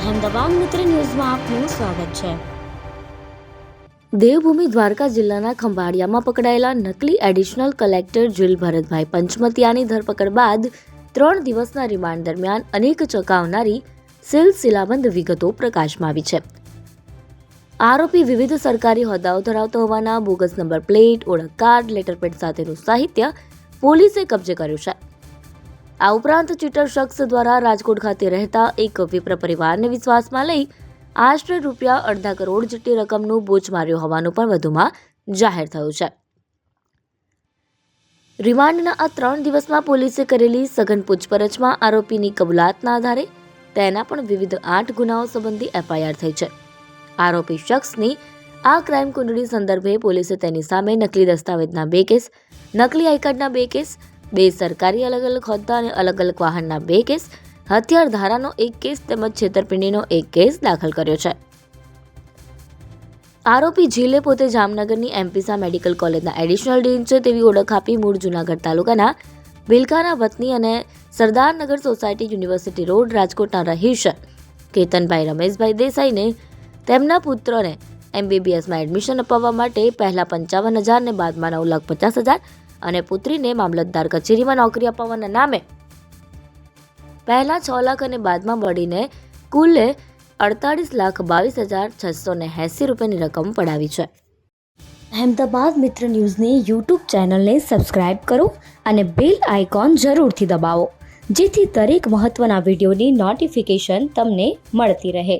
અહેમદાબાદ મિત્ર ન્યૂઝમાં આપનું સ્વાગત છે. દેવભૂમિ દ્વારકા જિલ્લાના ખંભાળિયામાં પકડાયેલા નકલી એડિશનલ કલેક્ટર જીલ ભરતભાઈ પંચમતિયાની ધરપકડ બાદ ત્રણ દિવસના રિમાન્ડ દરમિયાન અનેક ચકાવનારી સિલસિલાબંધ વિગતો પ્રકાશમાં આવી છે. આરોપી વિવિધ સરકારી હોદ્દાઓ ધરાવતો હોવાના બોગસ નંબર પ્લેટ, ઓળખ કાર્ડ, લેટરપેડ સાથેનું સાહિત્ય પોલીસે કબજે કર્યું છે. આ ઉપરાંત ચીટર શખ્સ દ્વારા રાજકોટ ખાતે રહેતા એક વિપ્ર પરિવારને વિશ્વાસમાં લઈ આશરે રૂપિયા અડધા કરોડ જેટલી રકમનું બોચ માર્યો હોવાનું પણ વધુમાં જાહેર થયું છે. રિમાન્ડના આ ત્રણ દિવસમાં પોલીસે કરેલી સઘન પૂછપરછમાં આરોપીની કબૂલાતના આધારે તેના પણ વિવિધ આઠ ગુનાઓ સંબંધી એફઆઈઆર થઈ છે. આરોપી શખ્સની આ ક્રાઇમ કુંડળી સંદર્ભે પોલીસે તેની સામે નકલી દસ્તાવેજના બે કેસ, નકલી આઈ કાર્ડના બે કેસ બે સરકારી અલગ અલગ હોદ્દા અને અલગ અલગ વાહનના બે કેસ, હથિયાર ધારાનો એક કેસ તેમજ છેતરપિંડીનો એક કેસ દાખલ કર્યો છે. આરોપી ઝીલે પોતે જામનગરની એમપીસા મેડિકલ કોલેજના એડિશનલ ડીન છે તેવી ઓળખ આપી મૂળ જૂનાગઢ તાલુકાના બિલકાના વતની અને સરદારનગર સોસાયટી યુનિવર્સિટી રોડ રાજકોટના રહીશ કેતનભાઈ રમેશભાઈ દેસાઈને તેમના પુત્રને એમબીબીએસમાં એડમિશન અપાવવા માટે પહેલા પંચાવન હજાર ને બાદમાં નવ લાખ પચાસ હજાર અને પુત્રીને મામલતદાર કચેરીમાં નોકરી અપાવવાના નામે પહેલાં છ લાખ અને બાદમાં મળીને કુલે અડતાળીસ લાખ બાવીસ હજાર છસો ને એંસી રૂપિયાની રકમ પડાવી છે. અહેમદાબાદ મિત્ર ન્યૂઝની યુટ્યુબ ચેનલને સબસ્ક્રાઇબ કરો અને બેલ આઇકોન જરૂરથી દબાવો, જેથી દરેક મહત્ત્વના વિડીયોની નોટિફિકેશન તમને મળતી રહે.